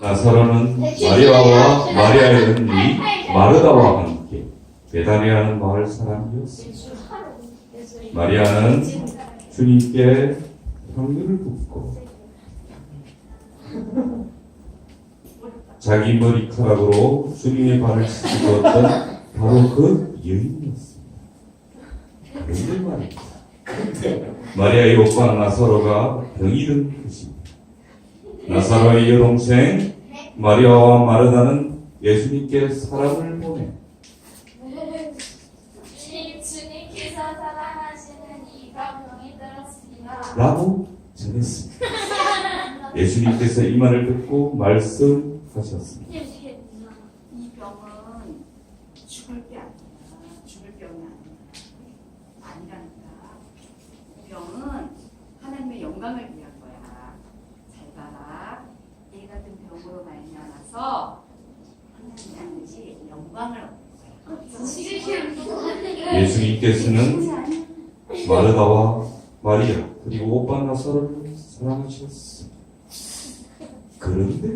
나사로는 마리아와 마리아의 언니 마르다와 함께 베다니아는 마을 사람이었습니다. 마리아는 주님께 향유를 붓고 자기 머리카락으로 주님의 발을 씻었던 바로 그 여인이었습니다. 마리아의 오빠 나사로가 병이 든 것입니다. 나사로의 여동생 마리아와 마르다는 예수님께 사람을 보내 주님께서 사랑하시는 이가 병이 들었습니다. 라고 전했습니다. 예수님께서 이 말을 듣고 말씀하셨습니다. 이 병은 죽을 게 아니야. 죽을 병이 아니야. 아니라니까. 이 병은 하나님의 영광을 위한 거야. 잘 봐라. 이 같은 병으로 말미암아서 하나님이 반드시 영광을. 예수님께서는 마르다와 마리아 그리고 오빠 나사로를 사랑하셨습니다. 그런데.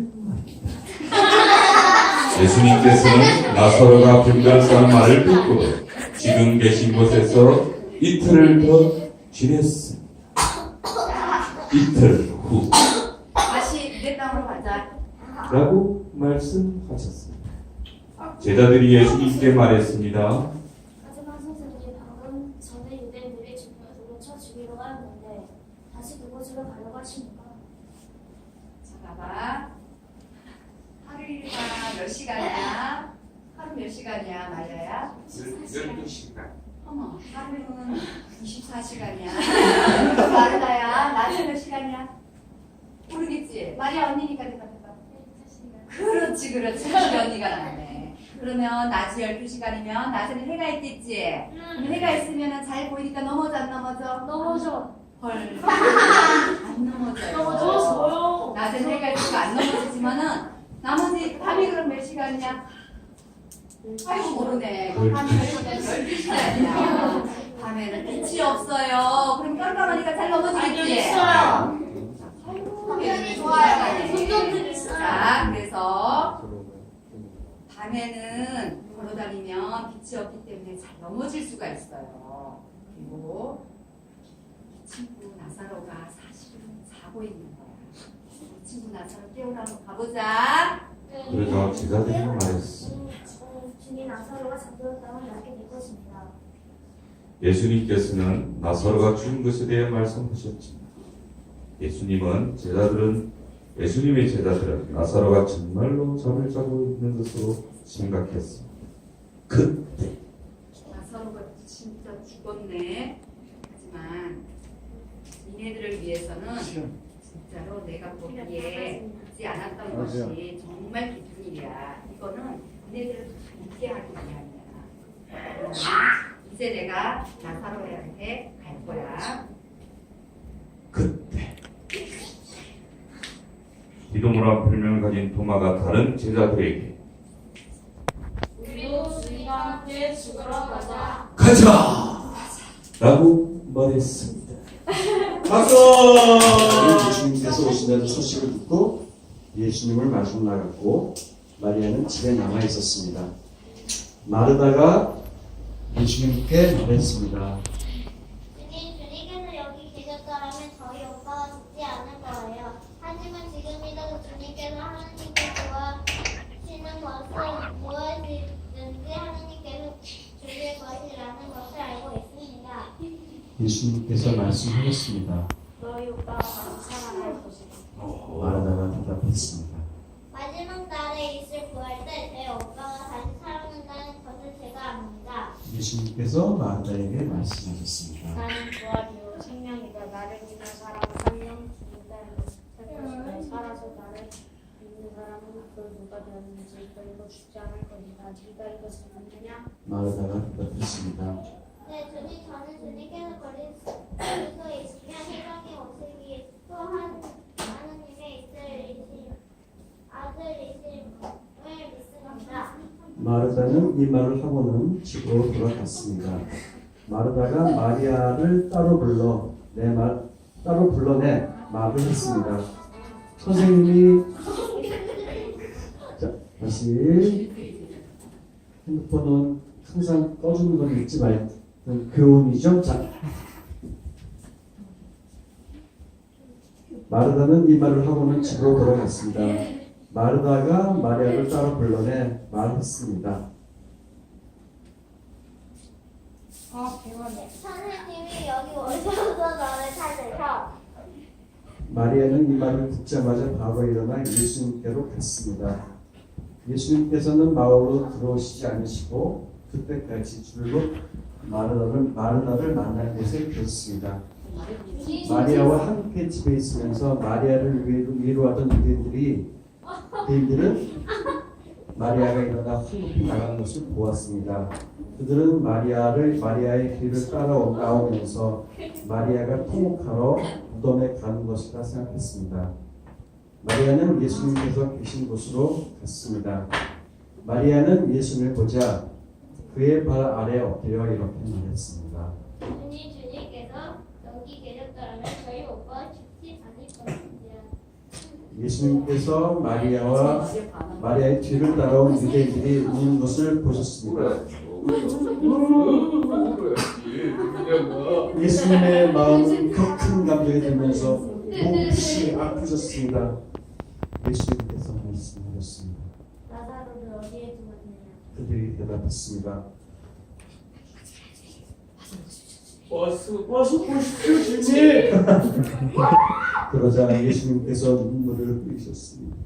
예수님께서는 나사로가 병들었다는 말을 듣고 지금 계신 곳에서 이틀을 더 지냈습니다. 이틀 후 다시 내 땅으로 가자. 라고 말씀하셨습니다. 제자들이 예수님께 말했습니다. 하지만 선생님이 방금 전에 유대인들이 죽음으로 쳐 죽이려고 하였는데 다시 그곳으로 가려고 하십니까? 자, 봐봐. 하루가 몇 시간이야? 하루 몇 시간이야, 마리아야? 12시간. 어머, 하루는 24시간이야. 마르다야, 낮에 몇 시간이야? 모르겠지? 마리아 언니니까 대답해봐. 그렇지, 그렇지. 우리 언니가 낫네. 그러면 낮이 12시간이면 낮에는 해가 있겠지? 그럼 해가 있으면 잘 보이니까 넘어져, 안 넘어져? 넘어져. 헐. 안 넘어져요. 넘어져요. 낮엔 해가 있으니까 안 넘어지지만은 나머지 밤이 그럼 몇 시간이야? 아이고 모르네. 밤이 몇 시간? 12시간이야. 밤에는 빛이 없어요. 그럼 깜깜하니까 잘 넘어지겠지? 있어요. 당연히 좋아요. 자, 그래서 밤에는 걸어다니면 빛이 없기 때문에 잘 넘어질 수가 있어요. 그리고 이 친구 나사로가 사실은 자고 있는 거야. 이 친구 나사로 깨우러 한번 가보자. 그러자 제자들이 말했습니다. 어, 주님 나사로가 잠들었다면 낫게 될 것입니다. 예수님께서는 나사로가 죽은 것에 대해 말씀하셨지만 예수님은 제자들은 예수님의 제자들은 나사로가 정말로 잠을 자고 있는 것으로 생각했습니다. 그때 나사로가 진짜 죽었네. 하지만 니네들을 위해서는 진짜로 내가 보기에 잊지 않았던 것이 정말 기쁜 일이야. 이거는 니네들을 잊게 하기 위함이야. 이제 내가 나사로한테 갈 거야. 그때 디도모라 별명을 가진 도마가 다른 제자들에게 우리도 주님과 함께 죽으러 가자. 가자! 라고 말했습니다. 박수! 예수님께서 오신다는 소식을 듣고 예수님을 마시고 나갔고 마리아는 집에 남아 있었습니다. 마르다가 예수님께 말했습니다. 주님, 주님께서 여기 계셨더라면 저희 오빠가 죽지 않을 거예요. 하지만 지금이라도 주님께서 하나님께 구하시는 것은 무엇이든지 하나님께서 주실 것이라는 것을 알고 있습니다. 예수님께서 말씀하셨습니다. 너희 오빠가 살아날 것이다. 마르다가 대답했습니다. 마지막 날에 있을 구할 때제 오빠가 다시 살아난다는 것을 제가 압니다. 예수님께서 마르다에게 말씀하셨습니다. 나는 부활이요 생명이다. 나를 믿는 사람은 죽는다는 것을 살아서 나를 믿는 사람은 그 누가 되었는지 그리고 죽지 않을 것이다. 네가 이것을 믿느냐? 마르다가 대답했습니다. 네, 주님, 저는 주님께서 버린 그리스도 있으며 세상에 오시기 또한 하나님의 이슬이신 아들이심을 믿습니다. 마르다는 이 말을 하고는 집으로 돌아갔습니다. 마르다가 마리아를 따로 불러 내 말 따로 불러내 말을 했습니다. 선생님이 다시 핸드폰은 항상 꺼주는 건 잊지 말고 교훈이죠. 자, 마르다는 이 말을 하고는 집으로 돌아갔습니다. 마르다가 마리아를 따로 불러내 말했습니다. 아 대박이야. 선생님이 여기 오셔서 너를 찾으셔. 마리아는 이 말을 듣자마자 바로 일어나 예수님께로 갔습니다. 예수님께서는 마을로 들어오시지 않으시고 그때까지 줄곧 마르다를, 마르다를 만날 곳에 계셨습니다. 마리아와 함께 집에 있으면서 마리아를 위로, 위로하던 유대인들이 유대인들은 마리아가 일어나 황급히 나가는 것을 보았습니다. 그들은 마리아를 마리아의 길을 따라 나오면서 마리아가 통곡하러 무덤에 가는 것이라 생각했습니다. 마리아는 예수님께서 계신 곳으로 갔습니다. 마리아는 예수님을 보자 그의 발 아래 엎드려 이렇게 말했습니다. 주님 주님께서 여기 계셨더라면 저희 오빠 죽지 않을 것입니다. 예수님께서 마리아와 마리아의 뒤를 따라온 유대인들이 우는 것을 보셨습니다. 예수님의 마음은 더큰 감정이 들면서 몹시 아프셨습니다. 예수님께서 말씀하셨습니다. 그들이 대답했습니다. 와서 와서 보십시오 주님. 그러자 예수님께서 눈물을 흘리셨습니다.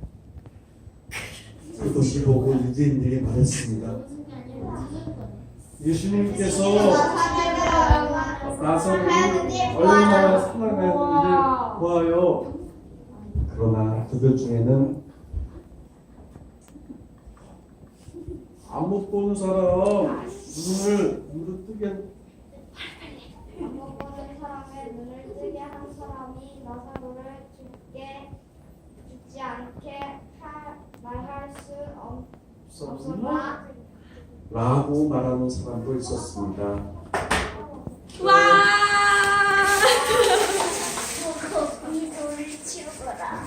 그것을 보고 유대인들이 말했습니다. 예수님께서 나사로를 얼마나 사랑했는지 보아요. 그러나 그들 중에는 안 못 보는 사람 눈을 눈을 뜨게 못 보는 사람의 눈을 뜨게 한 사람이 나사로를 죽게 죽지 않게 하, 말할 수 없, 없었나? 라고 말하는 사람도 있었습니다. 치우거라.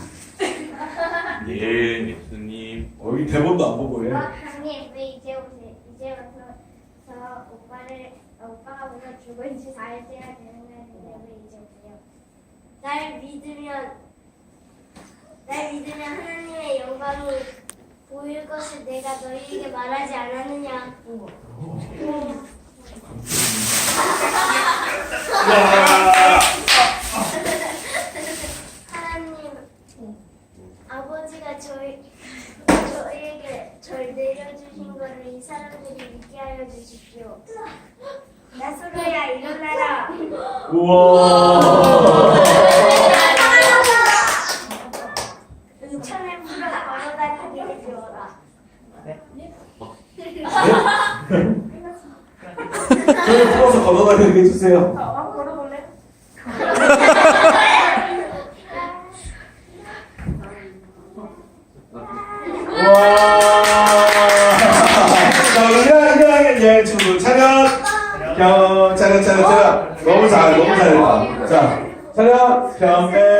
예, 예수님. 어, 이 대본도 안 보고 해. 형님 왜 이제 오세요? 이제 와서 저 오빠를 어, 오빠가 먼저 죽은 지 사흘째가 되는 날인데 왜 이제 오세요? 날 믿으면 날 믿으면 하나님의 영광이 보일 것을 내가 너희에게 말하지 않았느냐? 하나님 아버지가 저희 저희에게 절 내려주신 것을 이 사람들이 믿게 하여 주십시오. 나소로야 일어나라. 우와. 은천의 물을 걸어다니게 해주어라. 저를 풀어서 걸어다니게 해주세요. 아 걸어볼래? 와. 차렷. 너무 잘했다. 자 차렷 경례.